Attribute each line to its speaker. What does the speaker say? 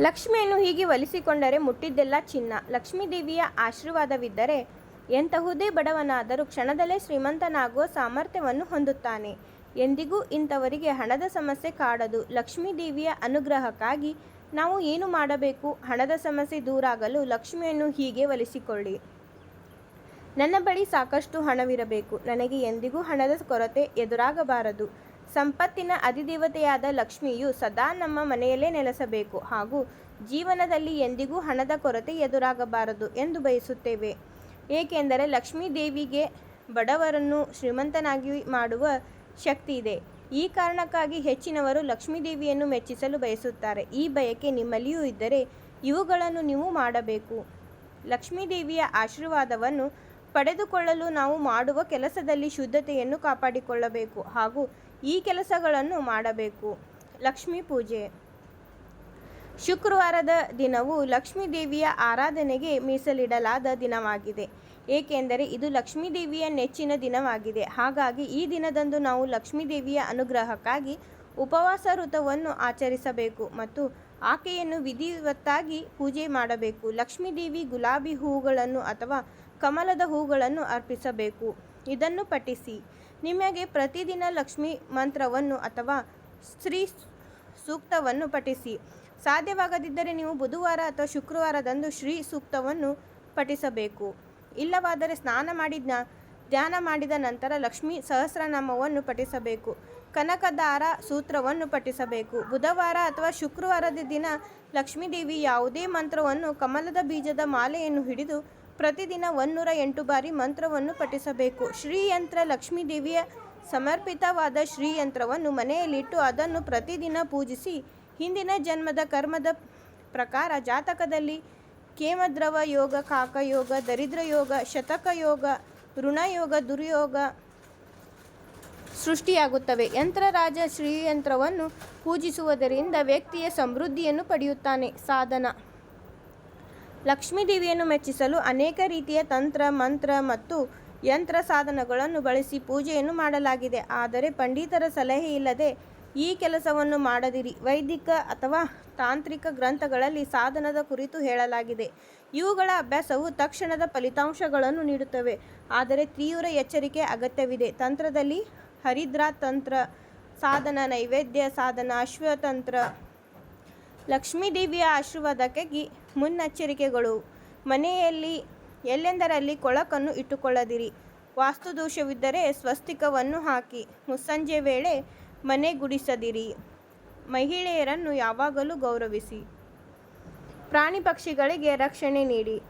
Speaker 1: ಲಕ್ಷ್ಮಿಯನ್ನು ಹೀಗೆ ಒಲಿಸಿಕೊಂಡರೆ ಮುಟ್ಟಿದ್ದೆಲ್ಲ ಚಿನ್ನ. ಲಕ್ಷ್ಮೀದೇವಿಯ ಆಶೀರ್ವಾದವಿದ್ದರೆ ಎಂತಹುದೇ ಬಡವನಾದರೂ ಕ್ಷಣದಲ್ಲೇ ಶ್ರೀಮಂತನಾಗುವ ಸಾಮರ್ಥ್ಯವನ್ನು ಹೊಂದುತ್ತಾನೆ. ಎಂದಿಗೂ ಇಂಥವರಿಗೆ ಹಣದ ಸಮಸ್ಯೆ ಕಾಡದು. ಲಕ್ಷ್ಮೀದೇವಿಯ ಅನುಗ್ರಹಕ್ಕಾಗಿ ನಾವು ಏನು ಮಾಡಬೇಕು? ಹಣದ ಸಮಸ್ಯೆ ದೂರಾಗಲು ಲಕ್ಷ್ಮಿಯನ್ನು ಹೀಗೆ ಒಲಿಸಿಕೊಳ್ಳಿ. ನನ್ನ ಬಳಿ ಸಾಕಷ್ಟು ಹಣವಿರಬೇಕು. ನನಗೆ ಎಂದಿಗೂ ಹಣದ ಕೊರತೆ ಎದುರಾಗಬಾರದು. ಸಂಪತ್ತಿನ ಅಧಿದೇವತೆಯಾದ ಲಕ್ಷ್ಮಿಯು ಸದಾ ನಮ್ಮ ಮನೆಯಲ್ಲೇ ನೆಲೆಸಬೇಕು ಹಾಗೂ ಜೀವನದಲ್ಲಿ ಎಂದಿಗೂ ಹಣದ ಕೊರತೆ ಎದುರಾಗಬಾರದು ಎಂದು ಬಯಸುತ್ತೇವೆ. ಏಕೆಂದರೆ ಲಕ್ಷ್ಮೀ ದೇವಿಗೆ ಬಡವರನ್ನು ಶ್ರೀಮಂತನಾಗಿ ಮಾಡುವ ಶಕ್ತಿ ಇದೆ ಈ ಕಾರಣಕ್ಕಾಗಿ ಹೆಚ್ಚಿನವರು ಲಕ್ಷ್ಮೀ ದೇವಿಯನ್ನು ಮೆಚ್ಚಿಸಲು ಬಯಸುತ್ತಾರೆ. ಈ ಬಯಕೆ ನಿಮ್ಮಲ್ಲಿಯೂ ಇದ್ದರೆ ಇವುಗಳನ್ನು ನೀವು ಮಾಡಬೇಕು. ಲಕ್ಷ್ಮೀ ದೇವಿಯ ಆಶೀರ್ವಾದವನ್ನು ಪಡೆದುಕೊಳ್ಳಲು ನಾವು ಮಾಡುವ ಕೆಲಸದಲ್ಲಿ ಶುದ್ಧತೆಯನ್ನು ಕಾಪಾಡಿಕೊಳ್ಳಬೇಕು ಹಾಗೂ ಈ ಕೆಲಸಗಳನ್ನು ಮಾಡಬೇಕು. ಲಕ್ಷ್ಮೀ ಪೂಜೆ. ಶುಕ್ರವಾರದ ದಿನವು ಲಕ್ಷ್ಮೀ ದೇವಿಯ ಆರಾಧನೆಗೆ ಮೀಸಲಿಡಲಾದ ದಿನವಾಗಿದೆ. ಏಕೆಂದರೆ ಇದು ಲಕ್ಷ್ಮೀ ದೇವಿಯ ನೆಚ್ಚಿನ ದಿನವಾಗಿದೆ. ಹಾಗಾಗಿ ಈ ದಿನದಂದು ನಾವು ಲಕ್ಷ್ಮೀ ದೇವಿಯ ಅನುಗ್ರಹಕ್ಕಾಗಿ ಉಪವಾಸ ವ್ರತವನ್ನು ಆಚರಿಸಬೇಕು ಮತ್ತು ಆಕೆಯನ್ನು ವಿಧಿವತ್ತಾಗಿ ಪೂಜೆ ಮಾಡಬೇಕು. ಲಕ್ಷ್ಮೀ ದೇವಿ ಗುಲಾಬಿ ಹೂಗಳನ್ನು ಅಥವಾ ಕಮಲದ ಹೂಗಳನ್ನು ಅರ್ಪಿಸಬೇಕು. ಇದನ್ನು ಪಠಿಸಿ. ನಿಮಗೆ ಪ್ರತಿದಿನ ಲಕ್ಷ್ಮಿ ಮಂತ್ರವನ್ನು ಅಥವಾ ಸ್ತ್ರೀ ಸೂಕ್ತವನ್ನು ಪಠಿಸಿ. ಸಾಧ್ಯವಾಗದಿದ್ದರೆ ನೀವು ಬುಧವಾರ ಅಥವಾ ಶುಕ್ರವಾರದಂದು ಶ್ರೀ ಸೂಕ್ತವನ್ನು ಪಠಿಸಬೇಕು. ಇಲ್ಲವಾದರೆ ಸ್ನಾನ ಮಾಡಿದ ಧ್ಯಾನ ಮಾಡಿದ ನಂತರ ಲಕ್ಷ್ಮೀ ಸಹಸ್ರನಾಮವನ್ನು ಪಠಿಸಬೇಕು. ಕನಕದಾರ ಸೂತ್ರವನ್ನು ಪಠಿಸಬೇಕು. ಬುಧವಾರ ಅಥವಾ ಶುಕ್ರವಾರದ ದಿನ ಲಕ್ಷ್ಮೀದೇವಿ ಯಾವುದೇ ಮಂತ್ರವನ್ನು ಕಮಲದ ಬೀಜದ ಮಾಲೆಯನ್ನು ಹಿಡಿದು ಪ್ರತಿದಿನ ಒನ್ನೂರ ಎಂಟು ಬಾರಿ ಮಂತ್ರವನ್ನು ಪಠಿಸಬೇಕು. ಶ್ರೀಯಂತ್ರ ಲಕ್ಷ್ಮೀದೇವಿಯ ಸಮರ್ಪಿತವಾದ ಶ್ರೀಯಂತ್ರವನ್ನು ಮನೆಯಲ್ಲಿಟ್ಟು ಅದನ್ನು ಪ್ರತಿದಿನ ಪೂಜಿಸಿ, ಹಿಂದಿನ ಜನ್ಮದ ಕರ್ಮದ ಪ್ರಕಾರ ಜಾತಕದಲ್ಲಿ ಕೇಮದ್ರವ ಯೋಗ, ಕಾಕ ಯೋಗ, ದರಿದ್ರ ಯೋಗ, ಶತಕ ಯೋಗ ಋಣಯೋಗ ದುರ್ಯೋಗ ಸೃಷ್ಟಿಯಾಗುತ್ತವೆ. ಯಂತ್ರರಾಜ ಶ್ರೀಯಂತ್ರವನ್ನು ಪೂಜಿಸುವುದರಿಂದ ವ್ಯಕ್ತಿಯ ಸಮೃದ್ಧಿಯನ್ನು ಪಡೆಯುತ್ತಾನೆ. ಸಾಧನ ಲಕ್ಷ್ಮೀದೇವಿಯನ್ನು ಮೆಚ್ಚಿಸಲು ಅನೇಕ ರೀತಿಯ ತಂತ್ರ, ಮಂತ್ರ ಮತ್ತು ಯಂತ್ರ ಸಾಧನಗಳನ್ನು ಬಳಸಿ ಪೂಜೆಯನ್ನು ಮಾಡಲಾಗಿದೆ. ಆದರೆ ಪಂಡಿತರ ಸಲಹೆ ಇಲ್ಲದೆ ಈ ಕೆಲಸವನ್ನು ಮಾಡದಿರಿ. ವೈದಿಕ ಅಥವಾ ತಾಂತ್ರಿಕ ಗ್ರಂಥಗಳಲ್ಲಿ ಸಾಧನದ ಕುರಿತು ಹೇಳಲಾಗಿದೆ. ಇವುಗಳ ಅಭ್ಯಾಸವು ತಕ್ಷಣದ ಫಲಿತಾಂಶಗಳನ್ನು ನೀಡುತ್ತವೆ. ಆದರೆ ತೀವ್ರ ಎಚ್ಚರಿಕೆ ಅಗತ್ಯವಿದೆ. ತಂತ್ರದಲ್ಲಿ ಹರಿದ್ರಾ ತಂತ್ರ, ಸಾಧನ, ನೈವೇದ್ಯ ಸಾಧನ, ಅಶ್ವತಂತ್ರ, ಲಕ್ಷ್ಮೀದೇವಿಯ ಆಶೀರ್ವಾದಕ್ಕಾಗಿ ಮುನ್ನೆಚ್ಚರಿಕೆಗಳು. ಮನೆಯಲ್ಲಿ ಎಲ್ಲೆಂದರಲ್ಲಿ ಕೊಳಕನ್ನು ಇಟ್ಟುಕೊಳ್ಳದಿರಿ. ವಾಸ್ತುದೋಷವಿದ್ದರೆ ಸ್ವಸ್ತಿಕವನ್ನು ಹಾಕಿ. ಮುಸ್ಸಂಜೆ ವೇಳೆ ಮನೆ ಗುಡಿಸದಿರಿ. ಮಹಿಳೆಯರನ್ನು ಯಾವಾಗಲೂ ಗೌರವಿಸಿ. ಪ್ರಾಣಿ ಪಕ್ಷಿಗಳಿಗೆ ರಕ್ಷಣೆ ನೀಡಿ.